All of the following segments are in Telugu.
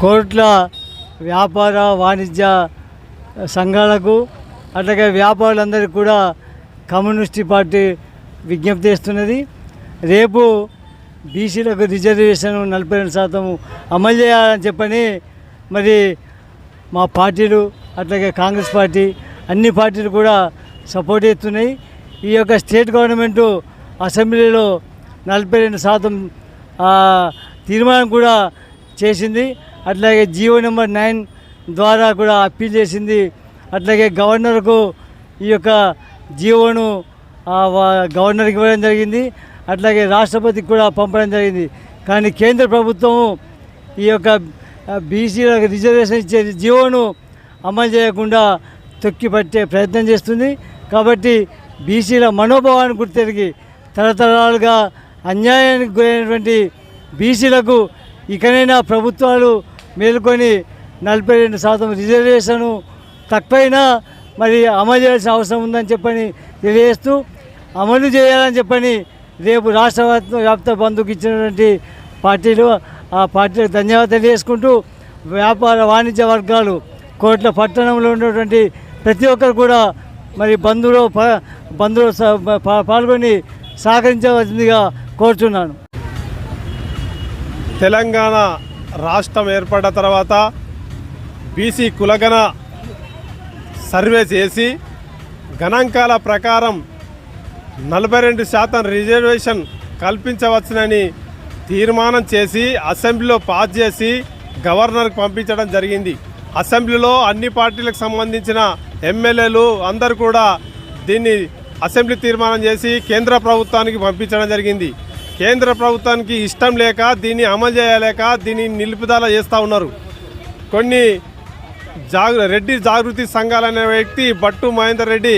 కోట్ల వ్యాపార వాణిజ్య సంఘాలకు అట్లాగే వ్యాపారులందరికీ కూడా కమ్యూనిస్ట్ పార్టీ విజ్ఞప్తి చేస్తున్నది. రేపు బీసీలకు రిజర్వేషన్ నలభై రెండు శాతం అమలు చేయాలని చెప్పని మరి మా పార్టీలు అట్లాగే కాంగ్రెస్ పార్టీ అన్ని పార్టీలు కూడా సపోర్ట్ చేస్తున్నాయి. ఈ యొక్క స్టేట్ గవర్నమెంటు అసెంబ్లీలో నలభై రెండు శాతం తీర్మానం కూడా చేసింది. అట్లాగే జియో నెంబర్ నైన్ ద్వారా కూడా అప్పీల్ చేసింది. అట్లాగే గవర్నర్కు ఈ యొక్క జియోను గవర్నర్కి ఇవ్వడం జరిగింది. అట్లాగే రాష్ట్రపతికి కూడా పంపడం జరిగింది. కానీ కేంద్ర ప్రభుత్వం ఈ యొక్క బీసీలకు రిజర్వేషన్ ఇచ్చే జియోను అమలు చేయకుండా తొక్కి పట్టే ప్రయత్నం చేస్తుంది. కాబట్టి బీసీల మనోభావాన్ని గుర్తెరిగి తరతరాలుగా అన్యాయానికి గురైనటువంటి బీసీలకు ఇకనైనా ప్రభుత్వాలు మేలుకొని నలభై రెండు శాతం రిజర్వేషను తక్కువైనా మరి అమలు చేయాల్సిన అవసరం ఉందని చెప్పని తెలియజేస్తూ అమలు చేయాలని చెప్పని రేపు రాష్ట్ర వ్యాప్త- వ్యాప్త బంధుకు ఇచ్చినటువంటి పార్టీలు ఆ పార్టీలకు ధన్యవాదాలు తెలియజేసుకుంటూ వ్యాపార వాణిజ్య వర్గాలు కోట్ల పట్టణంలో ఉన్నటువంటి ప్రతి ఒక్కరు కూడా మరి బంధులో ప- బంధులో స- పాల్గొని సహకరించవలసిందిగా కోరుచున్నాను. తెలంగాణ రాష్ట్రం ఏర్పడ్డ తర్వాత బీసీ కులగణ సర్వే చేసి గణాంకాల ప్రకారం నలభై రెండు శాతం రిజర్వేషన్ కల్పించవచ్చునని తీర్మానం చేసి అసెంబ్లీలో పాస్ చేసి గవర్నర్కి పంపించడం జరిగింది. అసెంబ్లీలో అన్ని పార్టీలకు సంబంధించిన ఎమ్మెల్యేలు అందరూ కూడా దీన్ని అసెంబ్లీ తీర్మానం చేసి కేంద్ర ప్రభుత్వానికి పంపించడం జరిగింది. కేంద్ర ప్రభుత్వానికి ఇష్టం లేక దీన్ని అమలు చేయలేక దీన్ని నిలుపుదల చేస్తూ ఉన్నారు. కొన్ని జాగ రెడ్డి జాగృతి సంఘాలనే వ్యక్తి బట్టు మహేందర్ రెడ్డి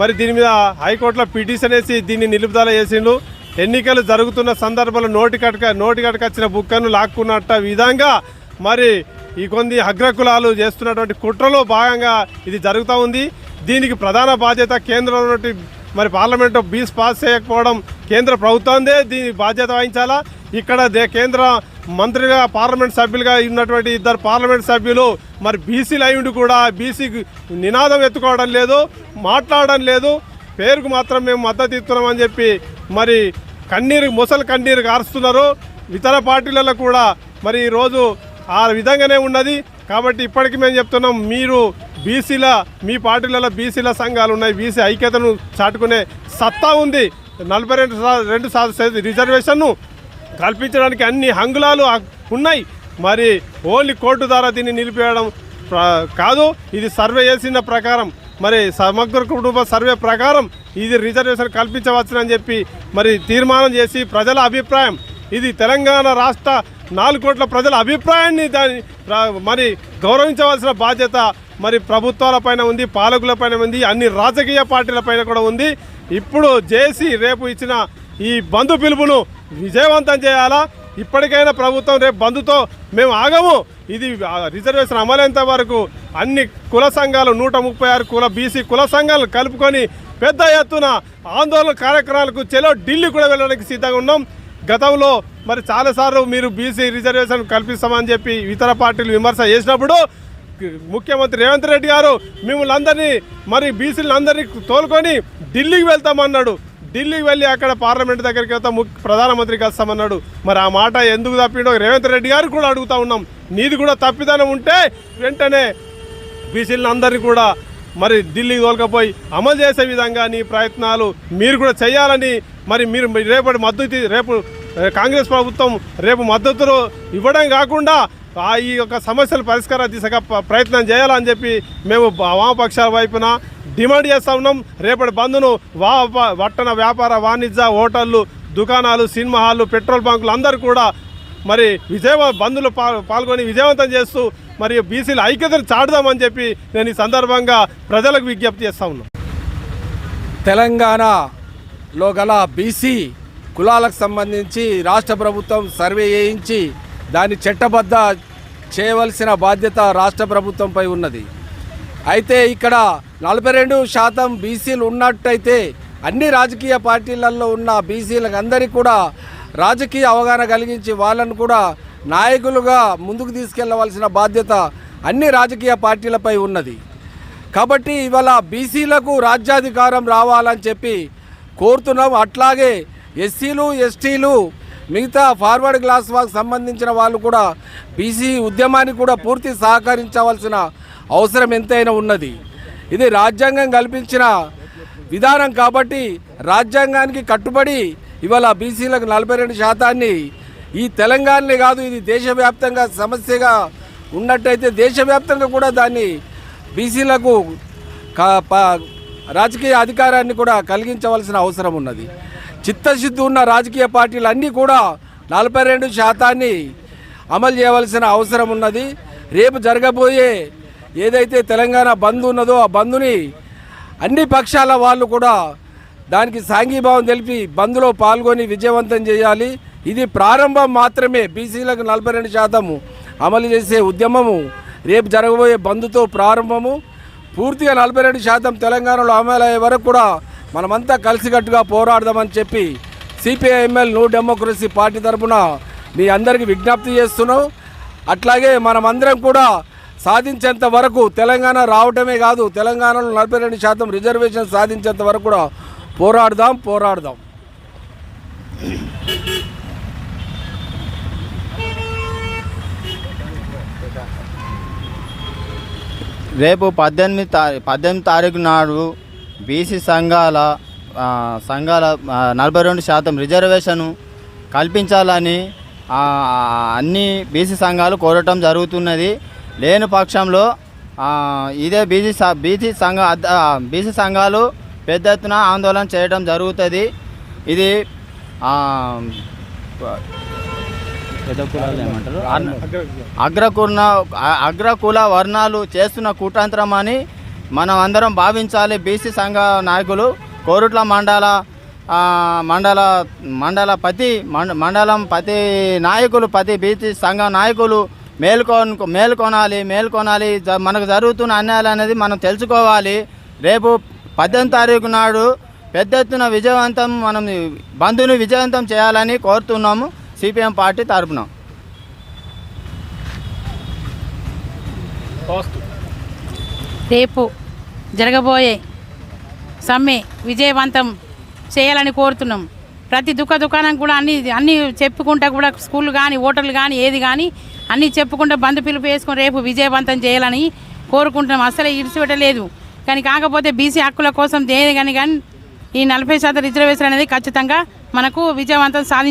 మరి దీని మీద హైకోర్టులో పిటిషన్ వేసి దీన్ని నిలుపుదల చేసిండు. ఎన్నికలు జరుగుతున్న సందర్భంలో నోటి కటక నోటి కటకొచ్చిన బుక్కను లాక్కున్నట్ట విధంగా మరి ఈ కొన్ని అగ్రకులాలు చేస్తున్నటువంటి కుట్రలో భాగంగా ఇది జరుగుతూ ఉంది. దీనికి ప్రధాన బాధ్యత కేంద్రంలో మరి పార్లమెంట్ బీస్ పాస్ చేయకపోవడం కేంద్ర ప్రభుత్వందే దీని బాధ్యత వహించాలా? ఇక్కడ దే కేంద్ర మంత్రిగా పార్లమెంట్ సభ్యులుగా ఉన్నటువంటి ఇద్దరు పార్లమెంట్ సభ్యులు మరి బీసీలు అయ్యుండి కూడా బీసీ నినాదం ఎత్తుకోవడం లేదు మాట్లాడడం లేదు. పేరుకు మాత్రం మేము మద్దతు ఇస్తున్నామని చెప్పి మరి కన్నీరు ముసలి కన్నీరు కారుస్తున్నారు ఇతర పార్టీలలో కూడా మరి ఈరోజు ఆ విధంగానే ఉన్నది. కాబట్టి ఇప్పటికీ మేము చెప్తున్నాం మీరు బీసీల మీ పార్టీలలో బీసీల సంఘాలు ఉన్నాయి. బీసీ ఐక్యతను చాటుకునే సత్తా ఉంది. నలభై రెండు రెండు శాతం రిజర్వేషన్ను కల్పించడానికి అన్ని హంగులాలు ఉన్నాయి. మరి ఓన్లీ కోర్టు ద్వారా దీన్ని నిలిపేయడం కాదు. ఇది సర్వే చేసిన ప్రకారం మరి సమగ్ర కుటుంబ సర్వే ప్రకారం ఇది రిజర్వేషన్ కల్పించవచ్చునని చెప్పి మరి తీర్మానం చేసి ప్రజల అభిప్రాయం. ఇది తెలంగాణ రాష్ట్ర నాలుగు కోట్ల ప్రజల అభిప్రాయాన్ని దాని మరి గౌరవించవలసిన బాధ్యత మరి ప్రభుత్వాలపైన ఉంది పాలకులపైన ఉంది అన్ని రాజకీయ పార్టీలపైన కూడా ఉంది. ఇప్పుడు జేసీ రేపు ఇచ్చిన ఈ బంధు పిలుపును విజయవంతం చేయాలా? ఇప్పటికైనా ప్రభుత్వం రేపు బంధుతో మేము ఆగము. ఇది ఆ, రిజర్వేషన్ అమలైనంత వరకు అన్ని కుల సంఘాలు నూట ముప్పై ఆరు కుల బీసీ కుల సంఘాలు కలుపుకొని పెద్ద ఎత్తున ఆందోళన కార్యక్రమాలకు చెలో ఢిల్లీ కూడా వెళ్ళడానికి సిద్ధంగా ఉన్నాం. గతంలో మరి చాలాసార్లు మీరు బీసీ రిజర్వేషన్ కల్పిస్తామని చెప్పి ఇతర పార్టీలు విమర్శ చేసినప్పుడు ముఖ్యమంత్రి రేవంత్ రెడ్డి గారు మిమ్మల్ని అందరినీ మరి బీసీలను అందరినీ తోలుకొని ఢిల్లీకి వెళ్తామన్నాడు. ఢిల్లీకి వెళ్ళి అక్కడ పార్లమెంట్ దగ్గరికి వెళ్తాం ప్రధానమంత్రి ప్రధానమంత్రికి వస్తామన్నాడు మరి ఆ మాట ఎందుకు తప్పిండో రేవంత్ రెడ్డి గారు కూడా అడుగుతా ఉన్నాం. నీది కూడా తప్పిదనం ఉంటే వెంటనే బీసీలను అందరినీ కూడా మరి ఢిల్లీకి తోలకపోయి అమలు చేసే విధంగా నీ ప్రయత్నాలు మీరు కూడా చేయాలని మరి మీరు రేపటి మద్దతు రేపు కాంగ్రెస్ ప్రభుత్వం రేపు మద్దతులు ఇవ్వడం కాకుండా ఈ యొక్క సమస్యల పరిష్కార దిశగా ప్రయత్నం చేయాలని చెప్పి మేము వామపక్షాల వైపున డిమాండ్ చేస్తూ ఉన్నాం. రేపటి బంద్ను వా వట్టణ పట్టణ వ్యాపార వాణిజ్య హోటళ్ళు దుకాణాలు సినిమా హాళ్ళు పెట్రోల్ బంకులు అందరూ కూడా మరి విజయవ బంధులు పాల్గొని విజయవంతం చేస్తూ మరి బీసీల ఐక్యతను చాటుదామని చెప్పి నేను ఈ సందర్భంగా ప్రజలకు విజ్ఞప్తి చేస్తా ఉన్నాను. లో గల బీసీ కులాలకు సంబంధించి రాష్ట్ర ప్రభుత్వం సర్వే చేయించి దాన్ని చట్టబద్ధ చేయవలసిన బాధ్యత రాష్ట్ర ప్రభుత్వంపై ఉన్నది. అయితే ఇక్కడ నలభై రెండు శాతం బీసీలు ఉన్నట్టయితే అన్ని రాజకీయ పార్టీలలో ఉన్న బీసీలకు అందరికీ కూడా రాజకీయ అవగాహన కలిగించి వాళ్ళను కూడా నాయకులుగా ముందుకు తీసుకెళ్ళవలసిన బాధ్యత అన్ని రాజకీయ పార్టీలపై ఉన్నది. కాబట్టి ఇవాళ బీసీలకు రాజ్యాధికారం రావాలని చెప్పి కోరుతున్నాం అట్లాగే ఎస్సీలు ఎస్టీలు మిగతా ఫార్వర్డ్ క్లాస్ వాళ్ళకి సంబంధించిన వాళ్ళు కూడా బీసీ ఉద్యమానికి కూడా పూర్తి సహకరించవలసిన అవసరం ఎంతైనా ఉన్నది. ఇది రాజ్యాంగం కల్పించిన విధానం కాబట్టి రాజ్యాంగానికి కట్టుబడి ఇవాళ బీసీలకు నలభై రెండు శాతాన్ని ఈ తెలంగాణనే కాదు ఇది దేశవ్యాప్తంగా సమస్యగా ఉన్నట్టయితే దేశవ్యాప్తంగా కూడా దాన్ని బీసీలకు రాజకీయ అధికారాన్ని కూడా కలిగించవలసిన అవసరం ఉన్నది. చిత్తశుద్ధి ఉన్న రాజకీయ పార్టీలు అన్నీ కూడా నలభై రెండు శాతాన్ని అమలు చేయవలసిన అవసరం ఉన్నది. రేపు జరగబోయే ఏదైతే తెలంగాణ బంద్ ఉన్నదో ఆ బంద్ని అన్ని పక్షాల వాళ్ళు కూడా దానికి సాంఘీభావం తెలిపి బంద్లో పాల్గొని విజయవంతం చేయాలి. ఇది ప్రారంభం మాత్రమే. బీసీలకు నలభై రెండు శాతము అమలు చేసే ఉద్యమము రేపు జరగబోయే బంద్తో ప్రారంభము. పూర్తిగా నలభై రెండు శాతం తెలంగాణలో అమలయ్యే వరకు కూడా మనమంతా కలిసికట్టుగా పోరాడదామని చెప్పి సిపిఐఎంఎల్ న్యూ డెమోక్రసీ పార్టీ తరఫున మీ అందరికీ విజ్ఞప్తి చేస్తున్నాం. అట్లాగే మనమందరం కూడా సాధించేంత వరకు తెలంగాణ రావటమే కాదు తెలంగాణలో నలభై రెండు శాతం రిజర్వేషన్ సాధించేంత వరకు కూడా పోరాడదాం పోరాడదాం. రేపు పద్దెనిమిది తారీ పద్దెనిమిది తారీఖు నాడు బీసీ సంఘాల సంఘాల నలభై రెండు శాతం రిజర్వేషను కల్పించాలని అన్ని బీసీ సంఘాలు కోరటం జరుగుతున్నది. లేని పక్షంలో ఇదే బీసీ బీసీ సంఘ బీసీ సంఘాలు పెద్ద ఎత్తున ఆందోళన చేయడం జరుగుతుంది. ఇది పెద్ద కులాలు ఏమంటారు అగ్రకుల అగ్రకుల వర్ణాలు చేస్తున్న కుట్రంత్రం అని మనం అందరం భావించాలి. బీసీ సంఘ నాయకులు కోరుట్ల మండల మండల మండల మండ- మండలం ప్రతి నాయకులు ప్రతి బీసీ సంఘ నాయకులు మేల్కొన మేల్కొనాలి మేల్కొనాలి. మనకు జరుగుతున్న అన్యాయాలు అనేది మనం తెలుసుకోవాలి. రేపు పద్దెనిమిది తారీఖు నాడు పెద్ద ఎత్తున విజయవంతం మనం బంధుని విజయవంతం చేయాలని కోరుతున్నాము. సిపిఎం పార్టీ తరపున. రేపు జరగబోయే సమ్మె విజయవంతం చేయాలని కోరుతున్నాం. ప్రతి దుఃఖ దుకాణం కూడా అన్ని అన్ని చెప్పుకుంటా కూడా స్కూల్ కానీ హోటల్ కానీ ఏది కానీ అన్నీ చెప్పుకుంటా బంధు పిలుపు వేసుకొని రేపు విజయవంతం చేయాలని కోరుకుంటున్నాం. అసలే ఇడిచిపెట్టలేదు. కానీ కాకపోతే బీసీ హక్కుల కోసం దేని కానీ కానీ ఈ నలభై శాతం రిజర్వేషన్ అనేది ఖచ్చితంగా మనకు విజయవంతం సాధించ